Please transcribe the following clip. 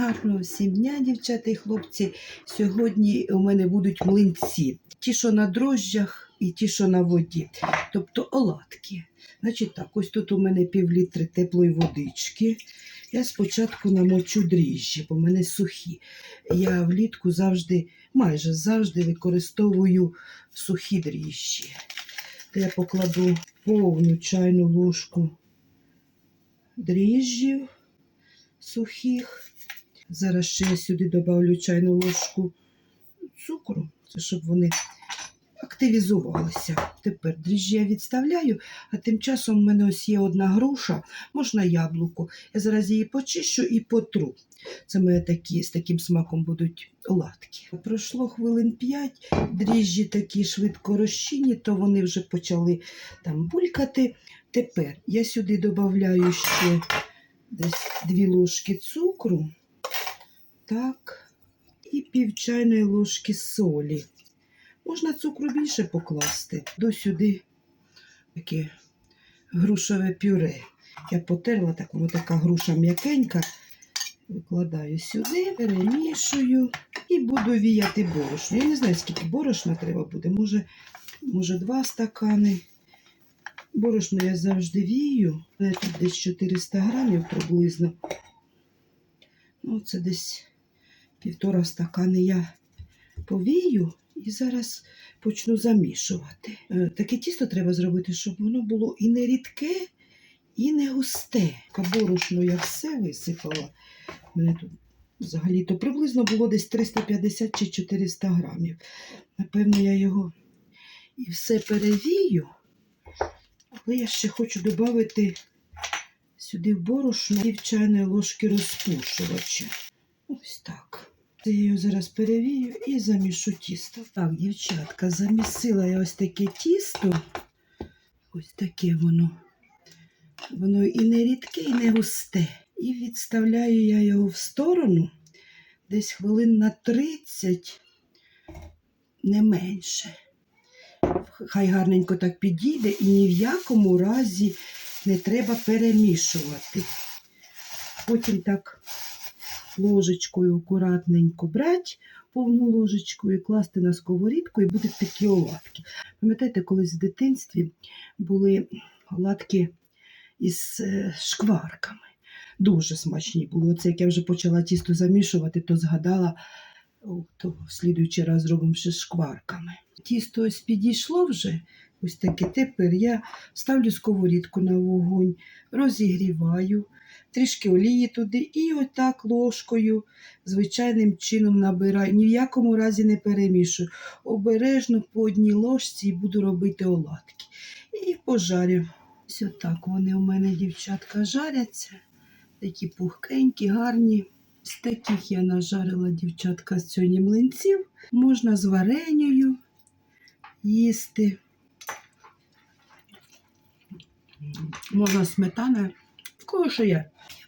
Гарного всім дня, дівчата і хлопці. Сьогодні у мене будуть млинці. Ті, що на дрожжах, і ті, що на воді. Тобто оладки. Значить так, ось тут у мене пів літри теплої водички. Я спочатку намочу дріжджі, бо в мене сухі. Я влітку завжди, майже завжди використовую сухі дріжджі. Я покладу повну чайну ложку дріжджів сухих. Зараз ще я сюди додавлю чайну ложку цукру, щоб вони активізувалися. Тепер дріжджі я відставляю, а тим часом в мене ось є одна груша, можна яблуко. Я зараз її почищу і потру. Це моє такі, з таким смаком будуть оладки. Пройшло хвилин 5, дріжджі такі швидко розчинні, то вони вже почали там булькати. Тепер я сюди додаю ще десь дві ложки цукру, так, і пів чайної ложки солі. Можна цукру більше покласти. До сюди таке грушове пюре. Я потерла, так воно така груша м'якенька. Викладаю сюди, перемішую і буду віяти борошно. Я не знаю, скільки борошна треба буде. Може, може два стакани. Борошно я завжди вію. Тут десь 400 грамів приблизно. Ну, це десь півтора стакани я повію і зараз почну замішувати. Е, Таке тісто треба зробити, щоб воно було і не рідке, і не густе. Борошно я все висипала. Мене тут взагалі-то приблизно було десь 350 чи 400 грамів. Напевно, я його і все перевію. Але я ще хочу додати сюди в борошно пів ложки розпушувача. Ось так. Я його зараз перевію і замішу тісто. Так, дівчатка, замісила я ось таке тісто. Ось таке воно. Воно і не рідке, і не густе. І відставляю я його в сторону десь хвилин на 30, не менше. Хай гарненько так підійде і ні в якому разі не треба перемішувати. Потім так ложечкою акуратненько брати повну ложечку і класти на сковорідку, і будуть такі оладки. Пам'ятаєте, колись в дитинстві були оладки із е, шкварками. Дуже смачні були. Оце як я вже почала тісто замішувати, то згадала, то в слідуючий раз зробимо ще шкварками. Тісто ось підійшло вже. Ось таке. Тепер я ставлю сковорідку на вогонь, розігріваю, трішки олії туди і отак ложкою звичайним чином набираю. Ні в якому разі не перемішую. Обережно по одній ложці буду робити оладки. І пожарю. Ось отак вони у мене, дівчатка, жаряться. Такі пухкенькі, гарні. З таких я нажарила дівчатка сьогодні млинців. Можна з вареньою їсти. Можна сметана, в кого що є.